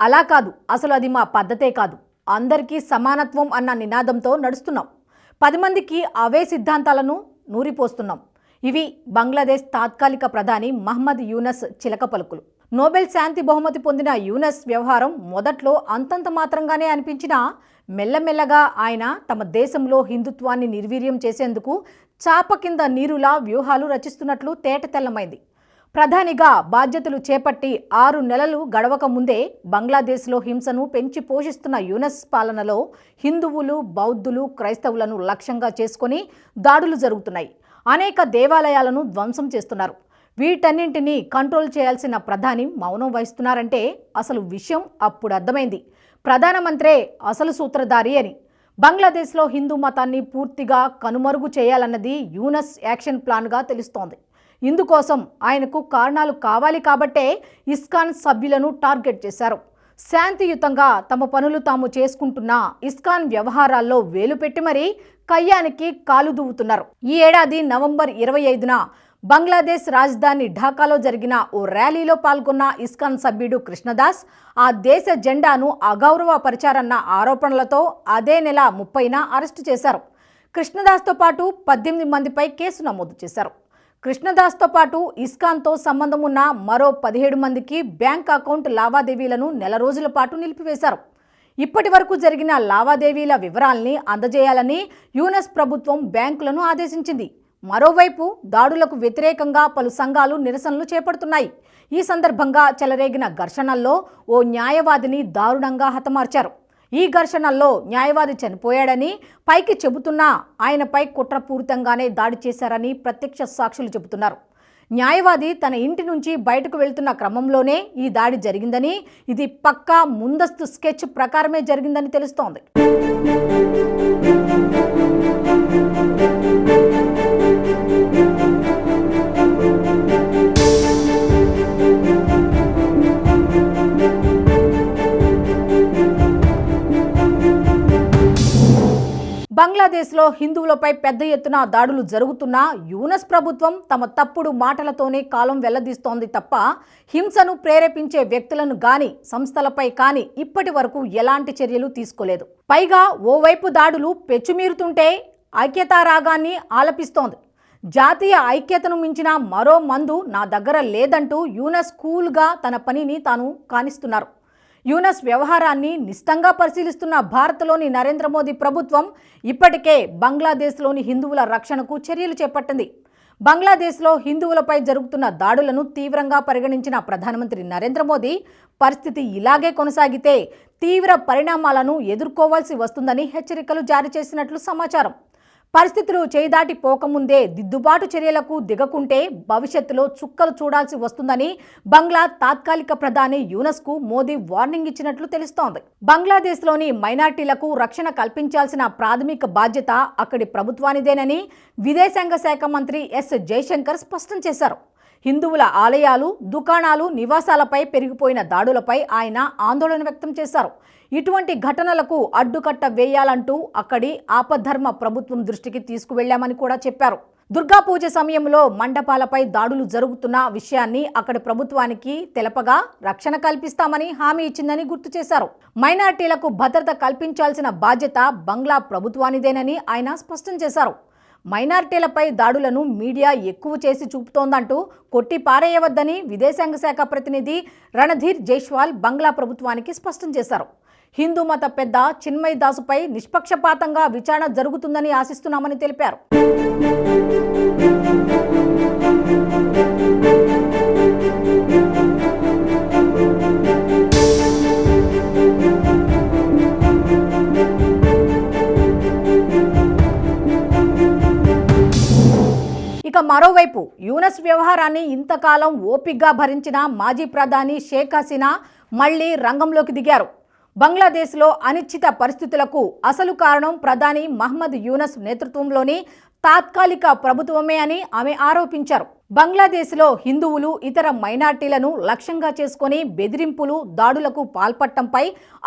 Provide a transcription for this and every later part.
అలా కాదు. అసలు అది మా పద్ధతే కాదు. అందరికీ సమానత్వం అన్న నినాదంతో నడుస్తున్నాం. పది మందికి అవే సిద్ధాంతాలను నూరిపోస్తున్నాం. ఇవి బంగ్లాదేశ్ తాత్కాలిక ప్రధాని మహమ్మద్ యూనస్ చిలక పలుకులు. నోబెల్ శాంతి బహుమతి పొందిన యూనస్ వ్యవహారం మొదట్లో అంతంత మాత్రంగానే అనిపించినా మెల్లమెల్లగా ఆయన తమ దేశంలో హిందుత్వాన్ని నిర్వీర్యం చేసేందుకు చాప కింద నీరులా వ్యూహాలు రచిస్తున్నట్లు తేటతెల్లమైంది. ప్రధానిగా బాధ్యతలు చేపట్టి ఆరు నెలలు గడవక ముందే బంగ్లాదేశ్లో హింసను పెంచి పోషిస్తున్న యునెస్ పాలనలో హిందువులు బౌద్ధులు క్రైస్తవులను లక్ష్యంగా చేసుకొని దాడులు జరుగుతున్నాయి. అనేక దేవాలయాలను ధ్వంసం చేస్తున్నారు. వీటన్నింటినీ కంట్రోల్ చేయాల్సిన ప్రధాని మౌనం వహిస్తున్నారంటే అసలు విషయం అప్పుడు అర్థమైంది. ప్రధానమంత్రే అసలు సూత్రధారి అని. బంగ్లాదేశ్లో హిందూ మతాన్ని పూర్తిగా కనుమరుగు చేయాలన్నది యూనస్ యాక్షన్ ప్లాన్గా తెలుస్తోంది. ఇందుకోసం ఆయనకు కారణాలు కావాలి కాబట్టే ఇస్కాన్ సభ్యులను టార్గెట్ చేశారు. శాంతియుతంగా తమ పనులు తాము చేసుకుంటున్న ఇస్కాన్ వ్యవహారాల్లో వేలు పెట్టి మరీ కయ్యానికి కాలు దువ్వుతున్నారు ఈ ఏడాది నవంబర్ ఇరవై ఐదున బంగ్లాదేశ్ రాజధాని ఢాకాలో జరిగిన ఓ ర్యాలీలో పాల్గొన్న ఇస్కాన్ సభ్యుడు కృష్ణదాస్ ఆ దేశ జెండాను అగౌరవపరిచారన్న ఆరోపణలతో అదే నెల ముప్పైన అరెస్టు చేశారు. కృష్ణదాస్తో పాటు పద్దెనిమిది మందిపై కేసు నమోదు చేశారు. కృష్ణదాస్తో పాటు ఇస్కాన్తో సంబంధం ఉన్న మరో పదిహేడు మందికి బ్యాంక్ అకౌంట్ లావాదేవీలను నెల రోజుల పాటు నిలిపివేశారు. ఇప్పటి వరకు జరిగిన లావాదేవీల వివరాల్ని అందజేయాలని యునెస్ ప్రభుత్వం బ్యాంకులను ఆదేశించింది. మరోవైపు దాడులకు వ్యతిరేకంగా పలు సంఘాలు నిరసనలు చేపడుతున్నాయి. ఈ సందర్భంగా చెలరేగిన ఘర్షణల్లో ఓ న్యాయవాదిని దారుణంగా హతమార్చారు. ఈ ఘర్షణల్లో న్యాయవాది చనిపోయాడని పైకి చెబుతున్నా ఆయనపై కుట్రపూరితంగానే దాడి చేశారని ప్రత్యక్ష సాక్షులు చెబుతున్నారు. న్యాయవాది తన ఇంటి నుంచి బయటకు వెళ్తున్న క్రమంలోనే ఈ దాడి జరిగిందని ఇది పక్కా ముందస్తు స్కెచ్ ప్రకారమే జరిగిందని తెలుస్తోంది. బంగ్లాదేశ్లో హిందువులపై పెద్ద ఎత్తున దాడులు జరుగుతున్నా యూనస్ ప్రభుత్వం తమ తప్పుడు మాటలతోనే కాలం వెల్లదీస్తోంది తప్ప హింసను ప్రేరేపించే వ్యక్తులను గాని సంస్థలపై కానీ ఇప్పటి వరకు ఎలాంటి చర్యలు తీసుకోలేదు. పైగా ఓవైపు దాడులు పెచ్చుమీరుతుంటే ఐక్యతారాగాన్ని ఆలపిస్తోంది. జాతీయ ఐక్యతను మించిన మరో మందు నా దగ్గర లేదంటూ యూనస్ కూల్గా తన పనిని తాను కానిస్తున్నారు. యూనస్ వ్యవహారాన్ని నిష్టంగా పరిశీలిస్తున్న భారత్లోని నరేంద్ర మోదీ ప్రభుత్వం ఇప్పటికే బంగ్లాదేశ్లోని హిందువుల రక్షణకు చర్యలు చేపట్టింది. బంగ్లాదేశ్లో హిందువులపై జరుగుతున్న దాడులను తీవ్రంగా పరిగణించిన ప్రధానమంత్రి నరేంద్ర మోదీ పరిస్థితి ఇలాగే కొనసాగితే తీవ్ర పరిణామాలను ఎదుర్కోవాల్సి వస్తుందని హెచ్చరికలు జారీ చేసినట్లు సమాచారం. పరిస్థితులు చేయిదాటి పోకముందే దిద్దుబాటు చర్యలకు దిగకుంటే భవిష్యత్తులో చుక్కలు చూడాల్సి వస్తుందని బంగ్లా తాత్కాలిక ప్రధాని యూనస్కు మోదీ వార్నింగ్ ఇచ్చినట్లు తెలుస్తోంది. బంగ్లాదేశ్లోని మైనార్టీలకు రక్షణ కల్పించాల్సిన ప్రాథమిక బాధ్యత అక్కడి ప్రభుత్వానిదేనని విదేశాంగ శాఖ మంత్రి ఎస్ జయశంకర్ స్పష్టం చేశారు. హిందువుల ఆలయాలు దుకాణాలు నివాసాలపై పెరిగిపోయిన దాడులపై ఆయన ఆందోళన వ్యక్తం చేశారు. ఇటువంటి ఘటనలకు అడ్డుకట్ట వేయాలంటూ అక్కడి ఆపద్ధర్మ ప్రభుత్వం దృష్టికి తీసుకువెళ్ళామని కూడా చెప్పారు. దుర్గా పూజ సమయంలో మండపాలపై దాడులు జరుగుతున్న విషయాన్ని అక్కడి ప్రభుత్వానికి తెలపగా రక్షణ కల్పిస్తామని హామీ ఇచ్చిందని గుర్తు చేశారు. మైనార్టీలకు భద్రత కల్పించాల్సిన బాధ్యత బంగ్లా ప్రభుత్వానిదేనని ఆయన స్పష్టం చేశారు. మైనార్టీలపై దాడులను మీడియా ఎక్కువ చేసి చూపుతోందంటూ కొట్టి పారేయవద్దని విదేశాంగ శాఖ ప్రతినిధి రణధీర్ జైష్వాల్ బంగ్లా ప్రభుత్వానికి స్పష్టం చేశారు. హిందూ మత పెద్ద చిన్మయ్ దాసుపై నిష్పక్షపాతంగా విచారణ జరుగుతుందని ఆశిస్తున్నామని తెలిపారు. ఇక మరోవైపు యూనస్ వ్యవహారాన్ని ఇంతకాలం ఓపిగ్గా భరించిన మాజీ ప్రధాని షేక్ హసీనా మళ్ళీ రంగంలోకి దిగారు. బంగ్లాదేశ్లో అనిశ్చిత పరిస్థితులకు అసలు కారణం ప్రధాని మహమ్మద్ యూనస్ నేతృత్వంలోని తాత్కాలిక ప్రభుత్వమే అని ఆమె ఆరోపించారు. బంగ్లాదేశ్లో హిందువులు ఇతర మైనార్టీలను లక్ష్యంగా చేసుకొని బెదిరింపులు దాడులకు పాల్పడటంపై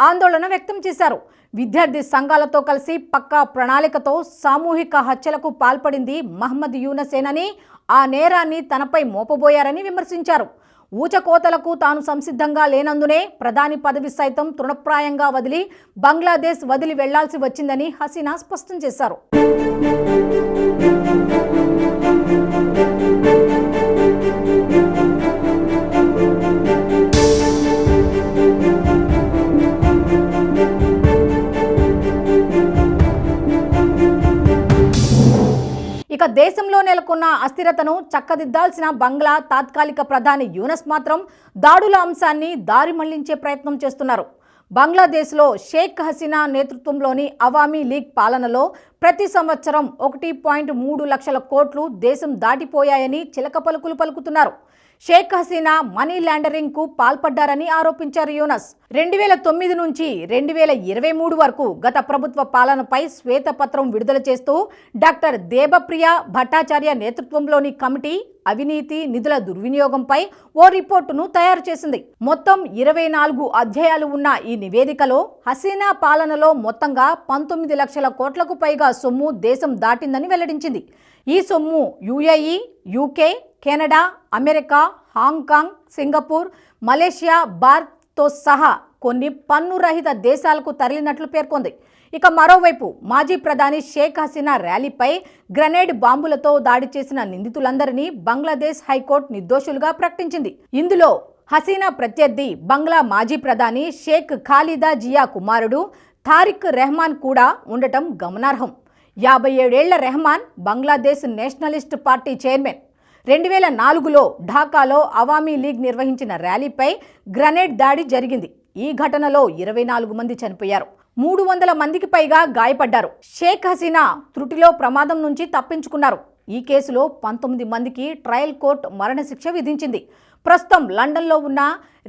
ఆందోళన వ్యక్తం చేశారు. విద్యార్థి సంఘాలతో కలిసి పక్కా ప్రణాళికతో సామూహిక హత్యలకు పాల్పడింది మహమ్మద్ యూనసేనని ఆ నేరాన్ని తనపై మోపబోయారని విమర్శించారు. ఊచకోతలకు తాను సంసిద్ధంగా లేనందునే ప్రధాని పదవి సైతం తృణప్రాయంగా వదిలి బంగ్లాదేశ్ వదిలి వెళ్ళాల్సి వచ్చిందని హసీనా స్పష్టం చేశారు. దేశంలో నెలకొన్న అస్థిరతను చక్కదిద్దాల్సిన బంగ్లా తాత్కాలిక ప్రధాని యూనస్ మాత్రం దాడుల అంశాన్ని దారి మళ్ళించే ప్రయత్నం చేస్తున్నారు. బంగ్లాదేశ్లో షేక్ హసీనా నేతృత్వంలోని అవామీ లీగ్ పాలనలో ప్రతి సంవత్సరం ఒకటి పాయింట్ మూడు లక్షల కోట్లు దేశం దాటిపోయాయని చిలక పలుకులు పలుకుతున్నారు. షేక్ హసీనా మనీ ల్యాండరింగ్కు పాల్పడ్డారని ఆరోపించారు యూనస్. రెండు వేల తొమ్మిది నుంచి రెండు వేల ఇరవై మూడు వరకు గత ప్రభుత్వ పాలనపై శ్వేతపత్రం విడుదల చేస్తూ డాక్టర్ దేబప్రియ భట్టాచార్య నేతృత్వంలోని కమిటీ అవినీతి నిధుల దుర్వినియోగంపై ఓ రిపోర్టును తయారు చేసింది. మొత్తం ఇరవై నాలుగు అధ్యాయాలు ఉన్న ఈ నివేదికలో హసీనా పాలనలో మొత్తంగా పంతొమ్మిది లక్షల కోట్లకు పైగా సొమ్ము దేశం దాటిందని వెల్లడించింది. ఈ సొమ్ము UAE UK Canada America Hong Kong Singapore Malaysia భారత్తో సహా కొన్ని పన్ను రహిత దేశాలకు తరలినట్లు పేర్కొంది. ఇక మరోవైపు మాజీ ప్రధాని షేక్ హసీనా ర్యాలీపై గ్రనేడ్ బాంబులతో దాడి చేసిన నిందితులందరినీ బంగ్లాదేశ్ హైకోర్టు నిర్దోషులుగా ప్రకటించింది. ఇందులో హసీనా ప్రత్యర్థి బంగ్లా మాజీ ప్రధాని షేక్ ఖాలిదా జియా కుమారుడు థారిక్ రెహమాన్ కూడా ఉండటం గమనార్హం. యాభై ఏడేళ్ళ Rahman Bangladesh nationalist party chairman. రెండు వేల నాలుగులో ఢాకాలో అవామీ లీగ్ నిర్వహించిన ర్యాలీపై గ్రనేడ్ దాడి జరిగింది. ఈ ఘటనలో ఇరవై నాలుగు మంది చనిపోయారు. మూడు వందల మందికి పైగా గాయపడ్డారు. షేక్ హసీనా త్రుటిలో ప్రమాదం నుంచి తప్పించుకున్నారు. ఈ కేసులో పంతొమ్మిది మందికి ట్రయల్ కోర్టు మరణశిక్ష విధించింది. ప్రస్తుతం లండన్లో ఉన్న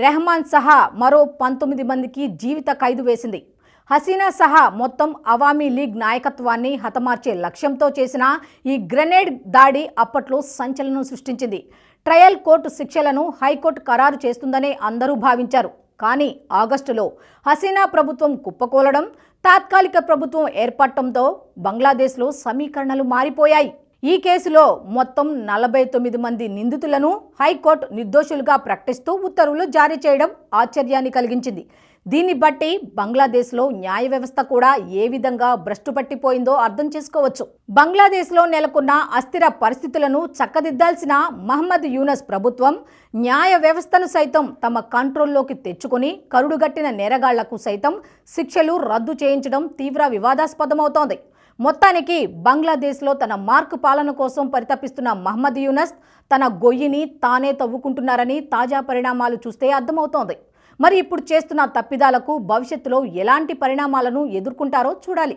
రెహమాన్ సహా మరో పంతొమ్మిది మందికి జీవిత ఖైదు వేసింది. హసీనా సహా మొత్తం అవామీ లీగ్ నాయకత్వాన్ని హతమార్చే లక్ష్యంతో చేసిన ఈ గ్రెనేడ్ దాడి అప్పట్లో సంచలనం సృష్టించింది. ట్రయల్ కోర్టు శిక్షలను హైకోర్టు ఖరారు చేస్తుందనే అందరూ భావించారు. కానీ ఆగస్టులో హసీనా ప్రభుత్వం కుప్పకూలడం తాత్కాలిక ప్రభుత్వం ఏర్పడటంతో బంగ్లాదేశ్లో సమీకరణలు మారిపోయాయి. ఈ కేసులో మొత్తం నలభై తొమ్మిది మంది నిందితులను హైకోర్టు నిర్దోషులుగా ప్రకటిస్తూ ఉత్తర్వులు జారీ చేయడం ఆశ్చర్యాన్ని కలిగించింది. దీన్ని బట్టి బంగ్లాదేశ్లో న్యాయ వ్యవస్థ కూడా ఏ విధంగా భ్రష్టు పట్టిపోయిందో అర్థం చేసుకోవచ్చు. బంగ్లాదేశ్లో నెలకొన్న అస్థిర పరిస్థితులను చక్కదిద్దాల్సిన మహమ్మద్ యూనస్ ప్రభుత్వం న్యాయ వ్యవస్థను సైతం తమ కంట్రోల్లోకి తెచ్చుకుని కరుడుగట్టిన నేరగాళ్ళకు సైతం శిక్షలు రద్దు చేయించడం తీవ్ర వివాదాస్పదమవుతోంది. మొత్తానికి బంగ్లాదేశ్లో తన మార్క్ పాలన కోసం పరితపిస్తున్న మహమ్మద్ యూనస్ తన గొయ్యిని తానే తవ్వుకుంటున్నారని తాజా పరిణామాలు చూస్తే అర్థమవుతోంది. మరి ఇప్పుడు చేస్తున్న తప్పిదాలకు భవిష్యత్తులో ఎలాంటి పరిణామాలను ఎదుర్కొంటారో చూడాలి.